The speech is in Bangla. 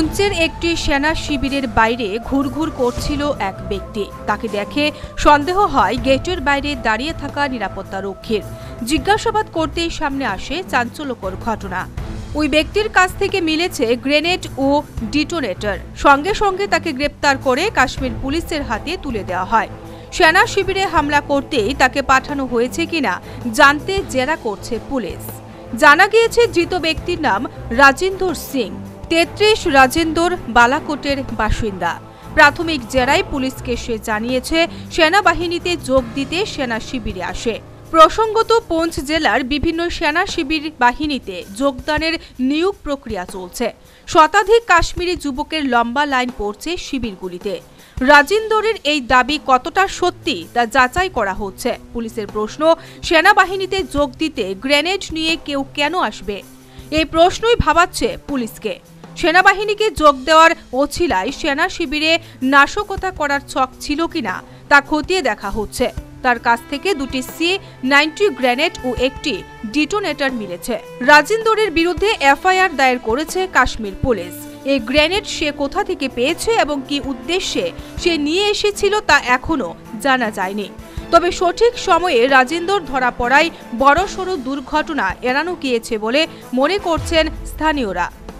পুঞ্চের একটি সেনা শিবিরের বাইরে ঘুরঘুর করছিল এক ব্যক্তি। তাকে দেখে সন্দেহ হয় গেটের বাইরে দাঁড়িয়ে থাকা নিরাপত্তা রক্ষীর। জিজ্ঞাসাবাদ করতেই সামনে আসে চাঞ্চল্যকর ঘটনা। ওই ব্যক্তির কাছ থেকে মিলেছে গ্রেনেড ও ডিটোনেটর। সঙ্গে সঙ্গে তাকে গ্রেপ্তার করে কাশ্মীর পুলিশের হাতে তুলে দেওয়া হয়। সেনা শিবিরে হামলা করতেই তাকে পাঠানো হয়েছে কিনা জানতে জেরা করছে পুলিশ। জানা গিয়েছে, ধৃত ব্যক্তির নাম রাজেন্দর সিং। তেত্রিশ রাজেন্দর বালাকোটের বাসিন্দা। প্রাথমিক জেরায় পুলিশকে সে জানিয়েছে, সেনাবাহিনীতে যোগ দিতে সেনা শিবিরে আসে। প্রসঙ্গত পঞ্চ জেলার বিভিন্ন সেনা শিবির বাহিনীতে যোগদানের নিয়োগ প্রক্রিয়া চলছে। শতাধিক কাশ্মীরি যুবকের লম্বা লাইন পড়ছে শিবিরগুলিতে। রাজিন্দরের এই দাবি কতটা সত্যি তা যাচাই করা হচ্ছে। পুলিশের প্রশ্ন, সেনাবাহিনীতে যোগ দিতে গ্রেনেড নিয়ে কেউ কেন আসবে? এই প্রশ্নই ভাবাচ্ছে পুলিশকে। সেনাবাহিনীকে যোগ দেওয়ার অছিলায় সেনা শিবিরে নাশকতা করার ছক ছিল কিনা তা খতিয়ে দেখা হচ্ছে। তার কাছ থেকে দুটি সি নাইনটি গ্রেনেড ও একটি ডিটোনেটর মিলেছে। রাজিন্দরের বিরুদ্ধে এফআইআর দায়ের করেছে কাশ্মীর পুলিশ। এই গ্রেনেড সে কোথা থেকে পেয়েছে এবং কি উদ্দেশ্যে সে নিয়ে এসেছিল তা এখনও জানা যায়নি। তবে সঠিক সময়ে রাজেন্দর ধরা পড়ায় বড়সড় দুর্ঘটনা এড়ানো গিয়েছে বলে মনে করছেন স্থানীয়রা।